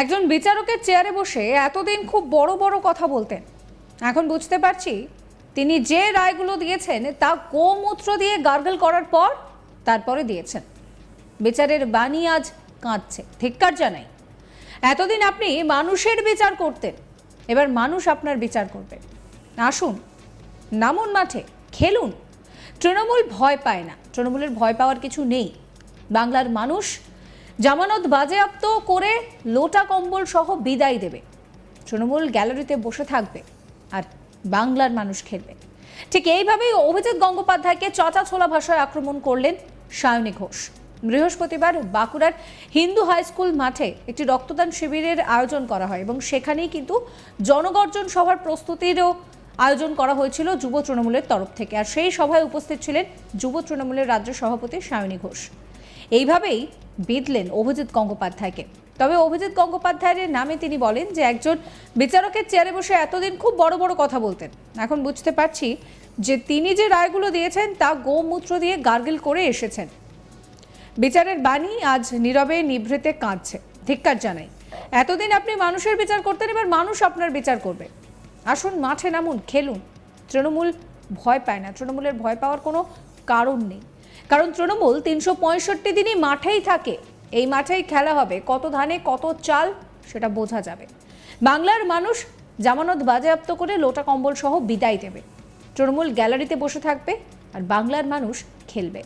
একজন বিচারকের চেয়ারে বসে এতদিন খুব বড় বড় কথা বলতেন। এখন বুঝতে পারছি তিনি যে রায়গুলো দিয়েছেন তা গোমূত্র দিয়ে গার্গল করার পর তারপরে দিয়েছেন। বিচারের বাণী আজ কাঁদছে, ধিক্কার জানাই। এতদিন আপনি মানুষের বিচার করতেন, এবার মানুষ আপনার বিচার করবে। আসুন, নামুন মাঠে, খেলুন। তৃণমূল ভয় পায় না, তৃণমূলের ভয় পাওয়ার কিছু নেই। বাংলার মানুষ জামানত বাজেয়াপ্ত করে লোটা কম্বল সহ বিদায় দেবে। তৃণমূল গ্যালারিতে বসে থাকবে আর বাংলার মানুষ খেলবে। ঠিক এইভাবেই অভিজিৎ গঙ্গোপাধ্যায়কে চটা ছোলা ভাষায় আক্রমণ করলেন সায়নী ঘোষ। বৃহস্পতিবার বাঁকুড়ার হিন্দু হাই স্কুল মাঠে একটি রক্তদান শিবিরের আয়োজন করা হয় এবং সেখানেই কিন্তু জনগর্জন সভার প্রস্তুতিরও আয়োজন করা হয়েছিল যুব তৃণমূলের তরফ থেকে। আর সেই সভায় উপস্থিত ছিলেন যুব তৃণমূলের রাজ্য সভাপতি সায়নী ঘোষ। এইভাবেই বিঁধলেন অভিজিৎ গঙ্গোপাধ্যায়কে। তবে অভিজিৎ গঙ্গোপাধ্যায়ের নামে তিনি বলেন যে, একজন বিচারকের চেয়ারে বসে এতদিন খুব বড় বড় কথা বলতেন। এখন বুঝতে পারছি যে, তিনি যে রায়গুলো দিয়েছেন তা গোমূত্র দিয়ে গার্গিল করে এসেছেন। বিচারের বাণী আজ নীরবে নিভৃতে কাঁদছে। ধিক্কার জানাই, এতদিন আপনি মানুষের বিচার করতেন, এবার মানুষ আপনার বিচার করবে। আসুন, মাঠে নামুন, খেলুন। তৃণমূল ভয় পায় না। তৃণমূলের ভয় পাওয়ার কোনো কারণ নেই। কারণ তৃণমূল তিনশো পঁয়ষট্টি দিনই মাঠেই থাকে। এই মাঠেই খেলা হবে। কত ধানে, কত চাল, সেটা বোঝা যাবে। বাংলার মানুষ জামানত বাজেয়াপ্ত করে লোটা কম্বল সহ বিদায় দেবে। তৃণমূল গ্যালারিতে বসে থাকবে আর বাংলার মানুষ খেলবে।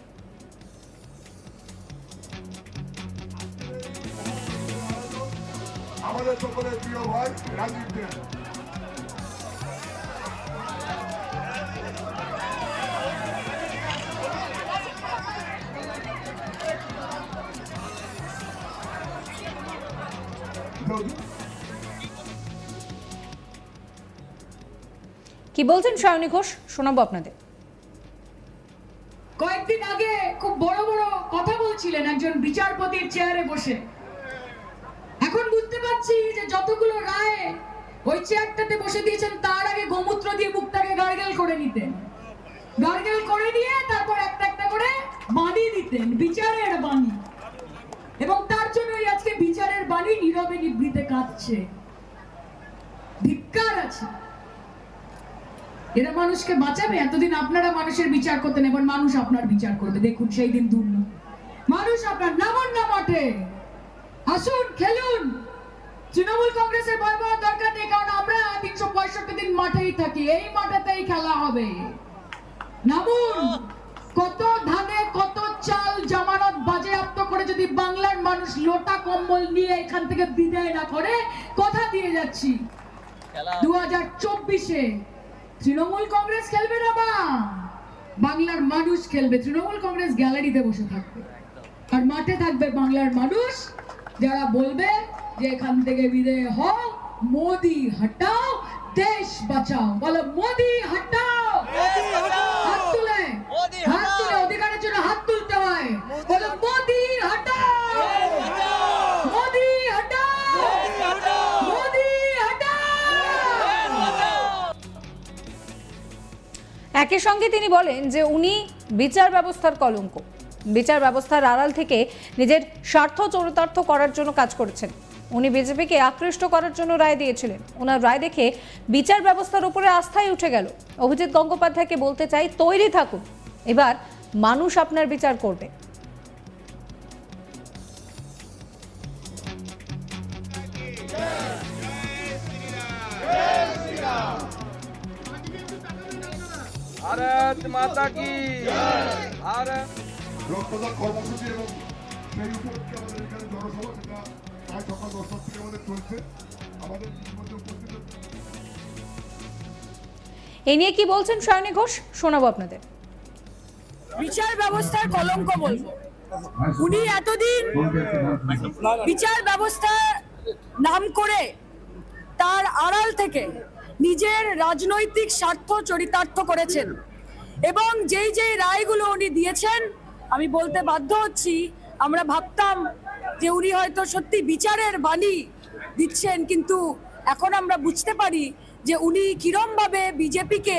আমাদের সকলের প্রিয় ভাই রাজীব কি বলছেন সায়নী ঘোষ? শোনাবো আপনাদের। কয়েকদিন আগে খুব বড় বড় কথা বলছিলেন একজন বিচারপতির চেয়ারে বসে। এখন বুঝতে পারছি যে যতগুলো রায় ওই চেয়ারটাতে বসে দিয়েছেন, তার আগে গোমূত্র দিয়ে মুখটাকে গার্গেল করে নিতেন। গার্গেল করে নিয়ে তারপর একটা একটা করে বাণী দিতেন, বিচারের বাণী এবং তার জন্যই আজকে বিচারের বাণী নীরবে নিবৃতে কাঁদছে। ধিক্কার আছে। এরা মানুষকে বাঁচাবে? এতদিন আপনারা মানুষের বিচার করতেন, এবার মানুষ আপনার বিচার করবে। দেখুন, সেই দিন দূর। মানুষ আপনার নামন না মাঠে। আসুন, খেলুন। তৃণমূল কংগ্রেসের ভয় পাওয়ার দরকার নেই, কারণ আমরা তিনশো পঁয়ষট্টি দিন মাঠেই থাকি। এই মাঠেতেই খেলা হবে। নামুন। কত ধানে কত চাল জামানত বাজেয়াপ্ত করে যদি বাংলার মানুষ লোটা কম্বল নিয়ে এখান থেকে বিদায় না করে কথা দিয়ে যাচ্ছি। দু হাজার চব্বিশে তৃণমূল কংগ্রেস খেলবে না মা বাংলার মানুষ খেলবে তৃণমূল কংগ্রেস গ্যালারিতে বসে থাকবে। আর মাঠে থাকবে বাংলার মানুষ যারা বলবে যে এখান থেকে বিদায় হও মোদি হটাও দেশ বাঁচাও। বলো মোদি হটাও! হাত তুলে হাত তুলে অধিকারের জন্য হাত তুলতে হয় বলো মোদি হটাও! মোদি হটাও! মোদি একই সঙ্গে তিনি বলেন যে উনি বিচার ব্যবস্থার কলঙ্ক। বিচার ব্যবস্থার আড়াল থেকে নিজের স্বার্থ চরিতার্থ করার জন্য কাজ করেছেন। উনি বিজেপিকে আকৃষ্ট করার জন্য রায় দিয়েছিলেন। ওনার রায় দেখে বিচার ব্যবস্থার উপরে আস্থাই উঠে গেল। অভিজিৎ গঙ্গোপাধ্যায়কে বলতে চাই তৈরি থাকুন। এবার মানুষ আপনার বিচার করবে। ভারত মাতা কি? আর রক্তদান কর্মসূচি এবং সেই উপলক্ষে আমাদের এখানে জনসভা সেটা সকাল থেকে আমাদের চলছে। আমাদের এ নিয়ে কি বলছেন সায়নী ঘোষ? শোনাবো আপনাদের। বিচার ব্যবস্থার কলঙ্ক বলব। হ্যাঁ, উনি এতদিন বিচার ব্যবস্থা নাম করে তার আড়াল থেকে নিজের রাজনৈতিক স্বার্থ চরিতার্থ করেছেন। এবং যেই যেই রায়গুলো উনি দিয়েছেন আমি বলতে বাধ্য হচ্ছি আমরা ভাবতাম যে উনি হয়তো সত্যি বিচারের বাণী দিচ্ছেন কিন্তু এখন আমরা বুঝতে পারি যে উনি কিরমভাবে বিজেপিকে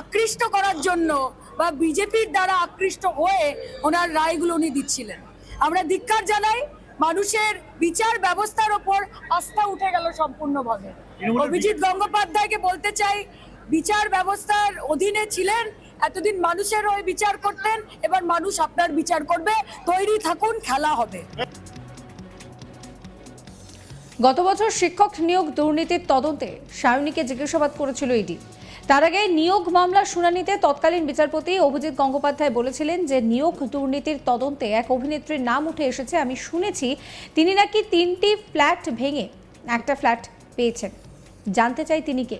আকৃষ্ট করার জন্য বা বিজেপির দ্বারা আকৃষ্ট হয়ে ওনার রায়গুলো উনি দিচ্ছিলেন। আমরা ধিক্কার জানাই মানুষের বিচার ব্যবস্থার ওপর আস্থা উঠে গেল সম্পূর্ণভাবে। অভিজিৎ গঙ্গোপাধ্যায়কে বলতে চাই বিচার ব্যবস্থার অধীনে ছিলেন এতদিন মানুষের হয়ে বিচার করতেন, এবার মানুষ আপনার বিচার করবে। তৈরি থাকুন, খেলা হবে। গত বছর শিক্ষক নিয়োগ দুর্নীতির তদন্তে সায়নীকে জিজ্ঞাসাবাদ করেছিল ইডি। তার আগে নিয়োগ মামলার শুনানিতে তৎকালীন বিচারপতি অভিজিৎ গঙ্গোপাধ্যায় বলেছিলেন যে নিয়োগ দুর্নীতির তদন্তে এক অভিনেত্রীর নাম উঠে এসেছে, আমি শুনেছি। তিনি নাকি তিনটি ফ্ল্যাট ভেঙে একটা ফ্ল্যাট পেয়েছেন। জানতে চাই তিনি কে।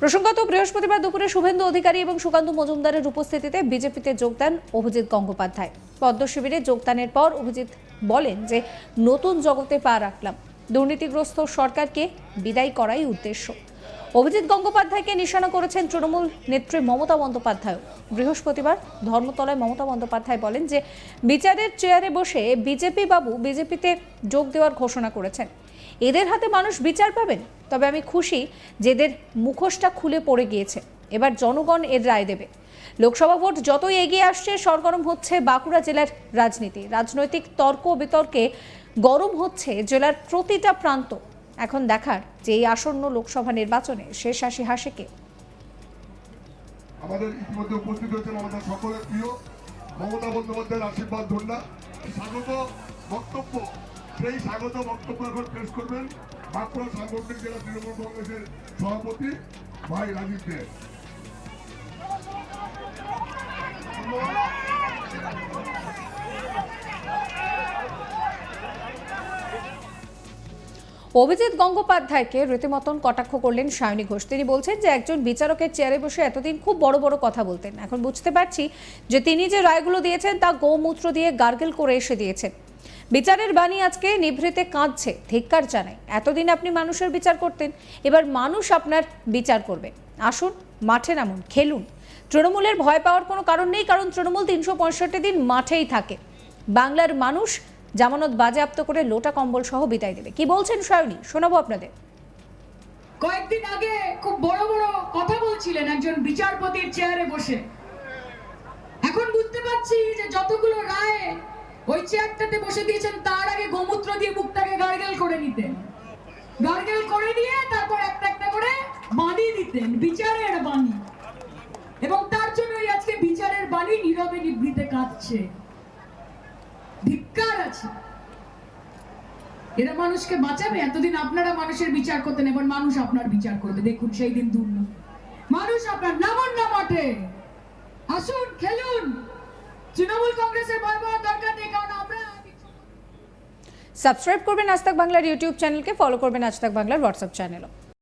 প্রসঙ্গত, বৃহস্পতিবার দুপুরে শুভেন্দু অধিকারী এবং সুকান্ত মজুমদারের উপস্থিতিতে বিজেপিতে যোগদান অভিজিৎ গঙ্গোপাধ্যায়। পদ্ম শিবিরে যোগদানের পর অভিজিৎ বলেন যে, নতুন জগতে পা রাখলাম। দুর্নীতিগ্রস্ত সরকারকে বিদায় করাই উদ্দেশ্য। অভিজিৎ গঙ্গোপাধ্যায়কে নিশানা করেছেন তৃণমূল নেত্রী মমতা বন্দ্যোপাধ্যায় বৃহস্পতিবার ধর্মতলায় মমতা বন্দ্যোপাধ্যায় বলেন যে, বিচারের চেয়ারে বসে বিজেপি বাবু বিজেপিতে যোগ দেওয়ার ঘোষণা করেছেন। এদের হাতে মানুষ বিচার পাবেন? তবে আমি খুশি যে এদের মুখোশটা খুলে পড়ে গিয়েছে। এবার জনগণ এর রায় দেবে। লোকসভা ভোট যতই এগিয়ে আসছে, সরগরম হচ্ছে বাঁকুড়া জেলার রাজনীতি। রাজনৈতিক তর্ক বিতর্কে গরম হচ্ছে জেলার প্রতিটা প্রান্ত। এখন দেখার যে এই আসন্ন লোকসভা নির্বাচনে শেষ হাসি হাসে কে? আমাদের ইতিমধ্যে উপস্থিত হয়েছেন আমাদের সকলের প্রিয় মমতা বন্দ্যোপাধ্যায়ের আশীর্বাদ ধন্যা। স্বাগত বক্তব্য। সেই স্বাগত বক্তব্য এখন পেশ করবেন বাঁকুড়া সাংগঠনিক জেলা তৃণমূল কংগ্রেসের সভাপতি ভাই রাজীব দে। অভিজিৎ গঙ্গোপাধ্যায়কে রীতিমতন কটাক্ষ করলেন সায়নী ঘোষ। তিনি বলছেন যে, একজন বিচারকের চেয়ারে বসে এতদিন খুব বড় বড় কথা বলতেন। এখন বুঝতে পারছি যে, তিনি যে রায়গুলো দিয়েছেন তা গোমূত্র দিয়ে গার্গেল করে এসে দিয়েছেন। বিচারের বাণী আজকে নিভৃতে কাঁদছে, ধিক্কার জানায়। এতদিন আপনি মানুষের বিচার করতেন, এবার মানুষ আপনার বিচার করবে। আসুন, মাঠে নামুন, খেলুন। তৃণমূলের ভয় পাওয়ার কোনো কারণ নেই, কারণ তৃণমূল তিনশো পঁয়ষট্টি দিন মাঠেই থাকে। বাংলার মানুষ জামানত বাজেয়াপ্ত করে লোটা কম্বল সহ বিদায় দেবে। কি বলছেন সায়নী? শোনাবো আপনাদের। কয়েকদিন আগে খুব বড় বড় কথা বলছিলেন একজন বিচারপতির চেয়ারে বসে। এখন বুঝতে পারছি যে যতগুলো রায় ওই চেয়ারটাতে বসে দিয়েছেন, তার আগে গোমূত্র দিয়ে মুখটাকে গার্গেল করে নিতেন। গার্গেল করে দিয়ে তারপর একটা একটা করে বাণী দিতেন, বিচারের বাণী। এবং তার জন্যই আজকে বিচারের বাণী নীরবে নিভৃতে কাঁদছে। ধিক্কার আছে। এরা মানুষকে বাঁচাবে? এতদিন আপনারা মানুষের বিচার করতেন, এবার মানুষ আপনার বিচার করবে। দেখুন, সেই দিন দূর মানুষ আপনার নামন না মাঠে। আসুন, খেলুন। তৃণমূল কংগ্রেসের ভয় দরকার নেই, কারণ আমরা সাবস্ক্রাইব করবেন আজ বাংলার ইউটিউব চ্যানেলকে ফলো করবেন আজ বাংলার হোয়াটসঅ্যাপ চ্যানেলও